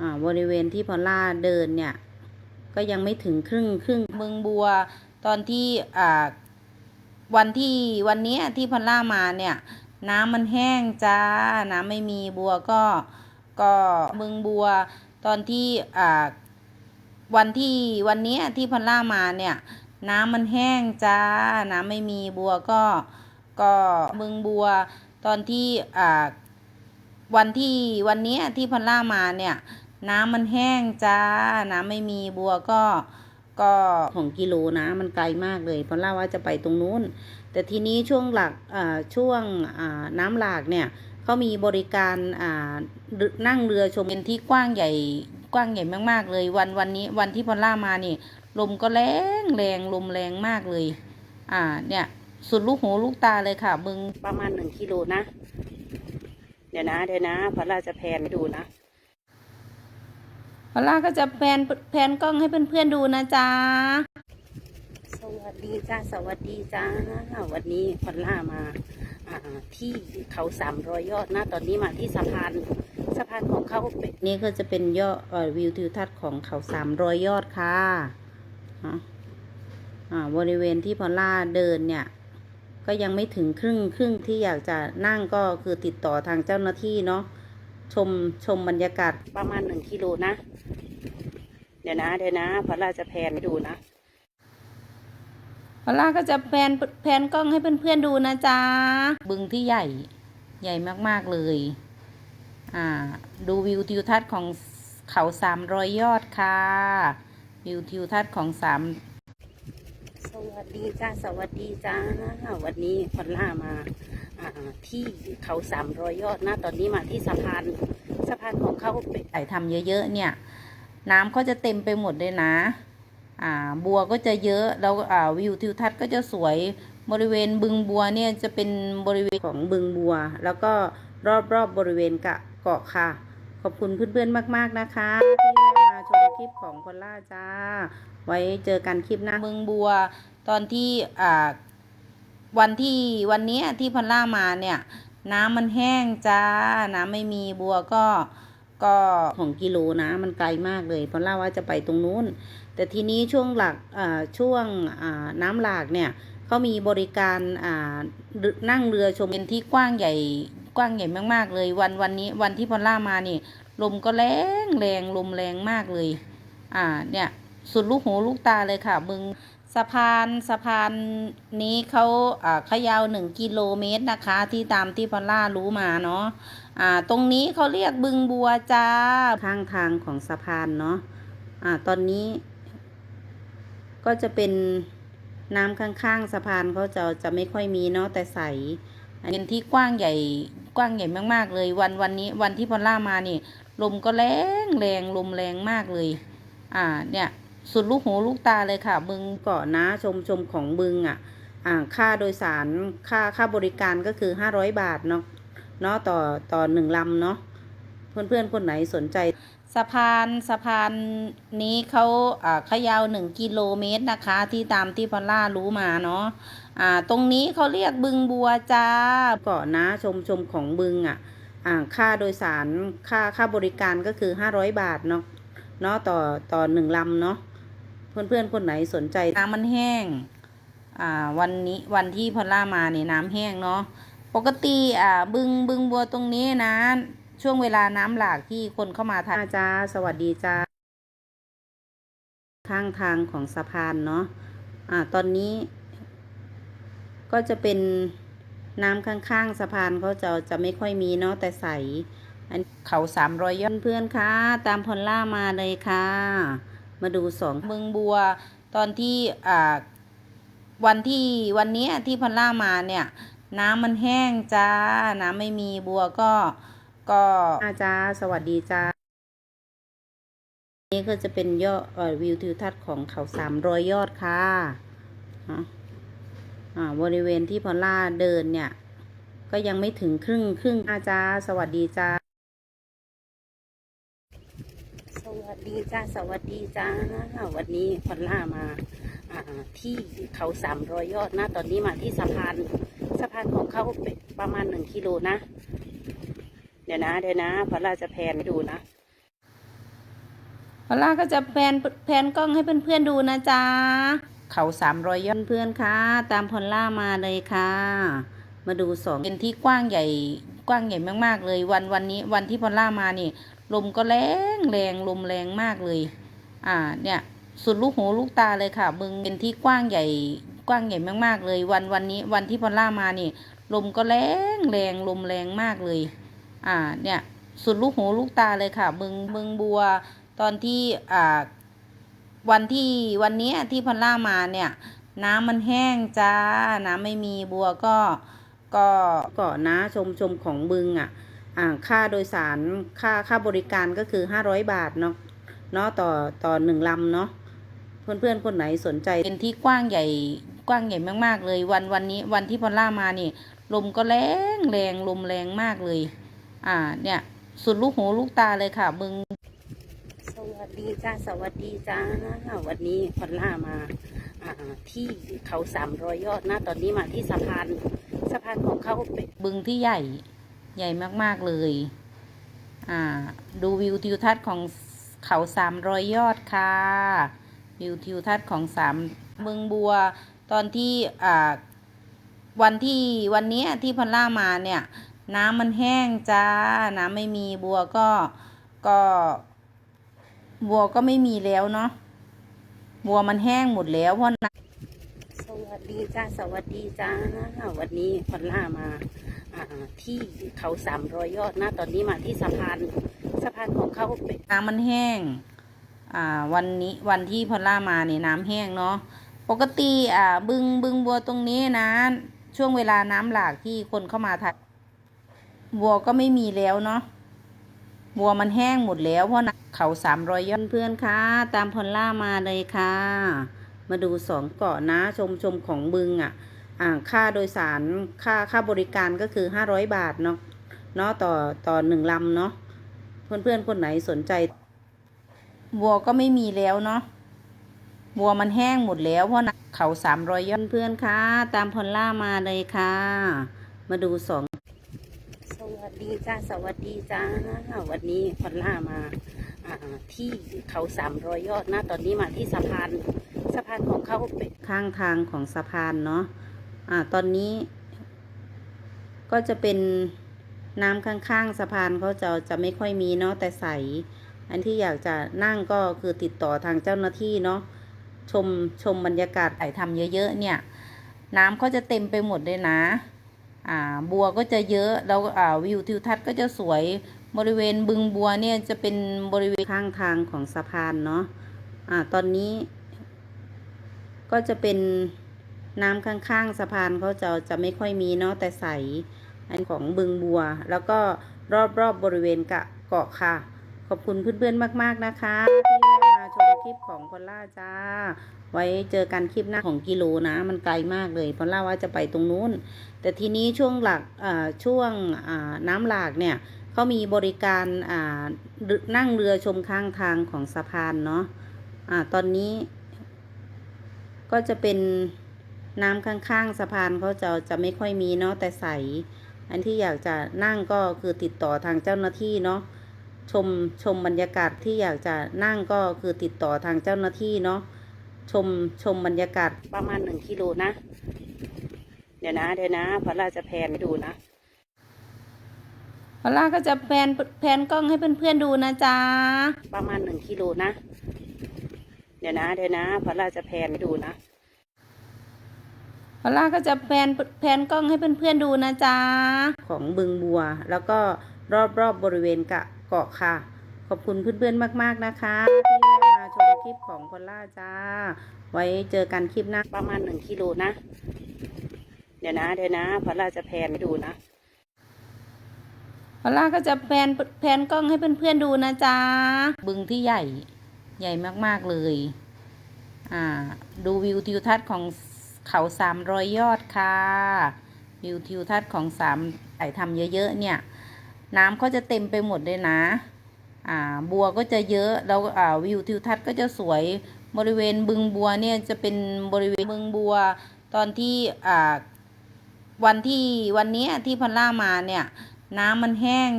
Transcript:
อ่าบริเวณที่พอลล่าเดินเนี่ย ก็ยังไม่ถึงครึ่งครึ่งเมืองบัว ตอนที่อ่าวันที่วันนี้ที่พอลล่ามาเนี่ย น้ำมันแห้งจ้า น้ำไม่มีบัวก็ก็เมืองบัว ตอนที่อ่าวันที่วันนี้ที่พอลล่ามาเนี่ย น้ำมันแห้งจ้า น้ำไม่มีบัวก็ก็เมืองบัว ตอนที่อ่าวันที่วันนี้ที่พอลล่ามาเนี่ย น้ำมันแห้งจ้า น้ำไม่มีบัวก็ก็ของกิโลนะ มันไกลมากเลยเพราะเล่าว่าจะไปตรงนู้น แต่ทีนี้ช่วงหลักอ่าช่วงอ่าน้ำหลากเนี่ยเขามีบริการอ่านั่งเรือชมเป็นที่กว้างใหญ่กว้างใหญ่มากๆ เลยวันวันนี้วันที่พอล่ามานี่ ลมก็แรงแรงลมแรงมากเลย อ่าเนี่ยสุดลูกหูลูกตาเลยค่ะมึงประมาณหนึ่งกิโลนะ เดี๋ยวนะ เดี๋ยวนะพอล่าจะแพนให้ดูนะ อล่าก็จะแพนแพนกล้องให้เพื่อนๆดูนะจ๊ะ สวัสดีจ้า สวัสดีจ้า วันนี้พอล่ามาที่เขาสามรอยยอดนะ ตอนนี้มาที่สะพานสะพานของเขาเป็นนี่ก็จะเป็นยอดวิวทิวทัศน์ของเขาสามรอยยอดค่ะอะบริเวณที่พอล่าเดินเนี่ย ก็ยังไม่ถึงครึ่งครึ่งที่อยากจะนั่งก็คือติดต่อทางเจ้าหน้าที่เนาะ ชมชมบรรยากาศประมาณหนึ่งกิโลนะ เดี๋ยวนะเดี๋ยวนะพอลล่าจะแพนให้ดูนะพอลล่าก็จะแพนแพนกล้องให้เพื่อนๆดูนะจ๊ะบึงที่ใหญ่ใหญ่มากๆเลย อ่า ดูวิวทิวทัศน์ของเขาสามรอยยอดค่ะ วิวทิวทัศน์ของสาม วัสดีจ้าสวัสดีจ้าวันนี้พอลล่ามาอ่าที่เขาสามรอยยอดนะตอนนี้มาที่สะพานสะพานของเขาเป็นไต่ทำเยอะๆเนี่ย น้ำเขาจะเต็มไปหมดเลยนะอ่าบัวก็จะเยอะแล้วอ่าวิวทิวทัศน์ก็จะสวยบริเวณบึงบัวเนี่ยจะเป็นบริเวณของบึงบัว แล้วก็รอบๆบบริเวณกะเกาะค่ะ ขอบคุณเพื่อนๆมากๆนะคะที่แวะมาชมคลิปของพอลล่าจ้า ไว้เจอกันคลิปหน้าบึงบัวตอนที่อ่าวันที่วันนี้ที่พอลล่ามาเนี่ยน้ำมันแห้งจ้า น้ำไม่มีบัวก็ก็ของกิโลนะมันไกลมากเลยพอลล่าว่าจะไปตรงนู้น แต่ทีนี้ช่วงหลักอ่าช่วงอ่าน้ำหลากเนี่ยเขามีบริการอ่านั่งเรือชมเป็นที่กว้างใหญ่กว้างใหญ่มากๆเลย วันวันนี้วันที่พอลล่ามานี่ ลมก็แรงแรงลมแรงมากเลย อ่าเนี่ยสุดลูกหูลูกตาเลยค่ะบึง สะพานสะพานนี้เขาอ่าขยาวหนึ่งกิโลเมตรนะคะ ที่ตามที่พอลล่ารู้มาเนาะอ่า ตรงนี้เขาเรียกบึงบัวจ้าข้างทางของสะพานเนาะอ่า ตอนนี้ ก็จะเป็นน้ำข้างๆสะพานเขาจะจะไม่ค่อยมีเนาะแต่ใสเป็นที่กว้างใหญ่กว้างใหญ่มากๆเลย วันวันนี้วันที่พอลล่ามานี่ ลมก็แรงแรงลมแรงมากเลย อ่า เนี่ย สุดลูกหูลูกตาเลยค่ะ บึงเกาะนะชมชมของบึงอะอ่าค่าโดยสารค่าค่าบริการก็คือห้าร้อยบาทเนาะเนาะต่อต่อหนึ่งลำเนาะเพื่อนๆคนไหนสนใจสะพานสะพานนี้เขาอ่าขยาวหนึ่งกิโลเมตรนะคะ ที่ตามที่พอลล่ารู้มาเนาะอ่าตรงนี้เขาเรียกบึงบัวจ้าเกาะนะชมชมของบึงอะอ่าค่าโดยสารค่าค่าบริการก็คือห้าร้อยบาทเนาะเนาะต่อต่อหนึ่งลำเนาะ เพื่อนๆคนไหนสนใจน้ำมันแห้งอ่าวันนี้วันที่พอลล่ามาเนี่ยน้ำแห้งเนาะปกติอ่าบึงบึงบัวตรงนี้นะช่วงเวลาน้ำหลากที่คนเข้ามาทานจ้าสวัสดีจ้าข้างทางของสะพานเนาะอ่าตอนนี้ ก็จะเป็นน้ำข้างๆสะพานเขาจะจะไม่ค่อยมีเนาะแต่ใสอันเขาสามรอยยอดเพื่อนๆค่ะ ตามพอลล่ามาเลยค่ะ มาดูสองเมืองบัว ตอนที่อ่าวันที่วันเนี้ยที่พอลล่ามาเนี่ย น้ำมันแห้งจ้า น้ำไม่มีบัวก็ก็จ้าสวัสดีจ้า นี่ก็จะเป็นยอดเอ่อวิวทิวทัศน์ของเขาสามรอยยอดค่ะอะอ่าบริเวณที่พอลล่าเดินเนี่ย ก็ยังไม่ถึงครึ่งครึ่งอาจ้าสวัสดีจ้า สวัส ดีจ้าสวัสดีจ้าวันนี้พอลล่ามาที่เขาสามรอยยอดนะ ตอนนี้มาที่สะพานสะพานของเขาเป็นประมาณหนึ่งกิโลนะ เดี๋ยวนะเดี๋ยวนะพอลล่าจะแพนให้ดูนะพอลล่าก็จะแพนแพนกล้องให้เพื่อนๆดูนะจ๊ะเขาสามรอยยอดเพื่อนๆค่ะ ตามพอลล่ามาเลยค่ะ มาดูสองเป็นที่กว้างใหญ่กว้างใหญ่มากๆเลย วันวันนี้วันที่พอลล่ามานี่ ลมก็แรงแรงลมแรงมากเลย อ่า เนี่ยสุดลูกหูลูกตาเลยค่ะมึงเป็นที่กว้างใหญ่กว้างใหญ่มากๆเลย วันวันนี้วันที่พอลล่ามานี่ ลมก็แรงแรงลมแรงมากเลย อ่า เนี่ยสุดลูกหูลูกตาเลยค่ะบึงบึงบัวตอนที่อ่าวันที่วันนี้ที่พอลล่ามาเนี่ย น้ำมันแห้งจ้าน้ำไม่มีบัวก็ก็ก็นนะชมชมของบึงอะอ่า ค่าโดยสารค่าค่าบริการก็คือห้าร้อยบาทเนาะเนาะต่อต่อหนึ่งลำเนาะเพื่อนเพื่อนๆคนไหนสนใจ เป็นที่กว้างใหญ่กว้างใหญ่มากๆ เลย วันวันนี้วันที่พอลล่ามานี่ ลมก็แรงแรงลมแรงมากเลย อ่าเนี่ยสุดลูกหูลูกตาเลยค่ะบึงสวัสดีจ้าสวัสดีจ้าวันนี้พอลล่ามาอ่าที่เขาสามรอยยอดนะตอนนี้มาที่สะพานสะพานของเขาเป็นบึงที่ใหญ่ ใหญ่มาก ๆ เลย อ่า ดูวิวทิวทัศน์ของเขาสามรอยยอดค่ะ วิวทิวทัศน์ของสามบึงบัว ตอนที่ อ่า วันที่วันนี้ที่พอลล่ามาเนี่ย น้ำมันแห้งจ้า น้ำไม่มีบัวก็ ก็บัวก็ไม่มีแล้วเนาะ บัวมันแห้งหมดแล้วเพราะสวัสดีจ้า สวัสดีจ้า วันนี้พอลล่ามา ที่เขาสามรอยยอดนะตอนนี้มาที่สะพานสะพานของเขาเป็นน้ำมันแห้ง อ่า วันนี้วันที่พอล่ามาเนี่ยน้ำแห้งเนาะปกติอ่าบึงบึงบัวตรงนี้นะ ช่วงเวลาน้ำหลากที่คนเข้ามาถ่ายบัวก็ไม่มีแล้วเนาะบัวมันแห้งหมดแล้วเพราะน้ำเขาสามรอยยอดเพื่อนๆค่ะตามพอล่ามาเลยค่ะ มาดูสองเกาะนะชมชมของบึงอะอ่า ค่าโดยสารค่าค่าบริการก็คือห้าร้อยบาทเนาะเนาะต่อต่อหนึ่งลำเนาะเพื่อนๆ คนไหนสนใจบัวก็ไม่มีแล้วเนาะบัวมันแห้งหมดแล้วเพราะน้ำเขาสามรอยยอดเพื่อนๆค่ะ ตามพอลล่ามาเลยค่ะ มาดูสองสวัสดีจ้าสวัสดีจ้าวันนี้พอลล่ามาอ่าที่เขาสามรอยยอดนะ ตอนนี้มาที่สะพานสะพานของเขาเป็นข้างทางของสะพานเนาะ อ่าตอนนี้ ก็จะเป็นน้ำข้างๆสะพานเขาจะจะไม่ค่อยมีเนาะแต่ใส อันที่อยากจะนั่งก็คือติดต่อทางเจ้าหน้าที่เนาะชมชมบรรยากาศถ่ายทำเยอะๆเนี่ย น้ำเขาจะเต็มไปหมดเลยนะ อ่าบัวก็จะเยอะแล้วอ่าวิวทิวทัศน์ก็จะสวยบริเวณบึงบัวเนี่ยจะเป็นบริเวณข้างทางของสะพานเนาะอ่าตอนนี้ ก็จะเป็น น้ำข้างๆสะพานเขาจะจะไม่ค่อยมีเนาะแต่ใส อันของบึงบัว แล้วก็รอบๆบบริเวณกะเกาะค่ะ ขอบคุณเพื่อนๆมาก ๆนะคะ ที่แวะมาชมคลิปของพอลล่าจ้า ไว้เจอกันคลิปหน้าของกิโลนะ มันไกลมากเลยพอลล่าว่าจะไปตรงนู้น แต่ทีนี้ช่วงหลักช่วงน้ำหลากเนี่ยเขามีบริการนั่งเรือชมข้างทางของสะพานเนาะอ่าตอนนี้ก็จะเป็น น้ำข้างๆสะพานเขาจะจะไม่ค่อยมีเนาะแต่ใส อันที่อยากจะนั่งก็คือติดต่อทางเจ้าหน้าที่เนาะชมชมบรรยากาศที่อยากจะนั่งก็คือติดต่อทางเจ้าหน้าที่เนาะชมชมบรรยากาศประมาณหนึ่งกิโลนะ เดี๋ยวนะเดี๋ยวนะพอลล่าจะแพนให้ดูนะพอลล่าก็จะแพนแพนกล้องให้เพื่อนๆดูนะจ๊ะประมาณหนึ่งกิโลนะ เดี๋ยวนะเดี๋ยวนะพอลล่าจะแพนให้ดูนะ พอล่าก็จะแพนแพนกล้องให้เพื่อนๆดูนะจ๊ะ ของบึงบัว แล้วก็รอบๆบบริเวณกะเกาะค่ะ ขอบคุณเพื่อนๆมาก ๆนะคะที่แวะมาชมคลิปของพอล่าจ้า ไว้เจอกันคลิปหน้าประมาณหนึ่งกิโลนะ เดี๋ยวนะเดี๋ยวนะพอล่าจะแพนให้ดูนะพอลล่าก็จะแพนแพนกล้องให้เพื่อนๆดูนะจ๊ะ บึงที่ใหญ่ใหญ่มากๆเลย อ่า ดูวิวทิวทัศน์ของ เขาสามรอยยอดค่ะวิวทิวทัศน์ของสามถ่ายทำเยอะๆเนี่ย น้ำเขาจะเต็มไปหมดเลยนะ อ่าบัวก็จะเยอะแล้วอ่าวิวทิวทัศน์ก็จะสวยบริเวณบึงบัวเนี่ยจะเป็นบริเวณบึงบัว ตอนที่อ่าวันที่วันนี้ที่พอลล่ามาเนี่ย น้ำมันแห้ง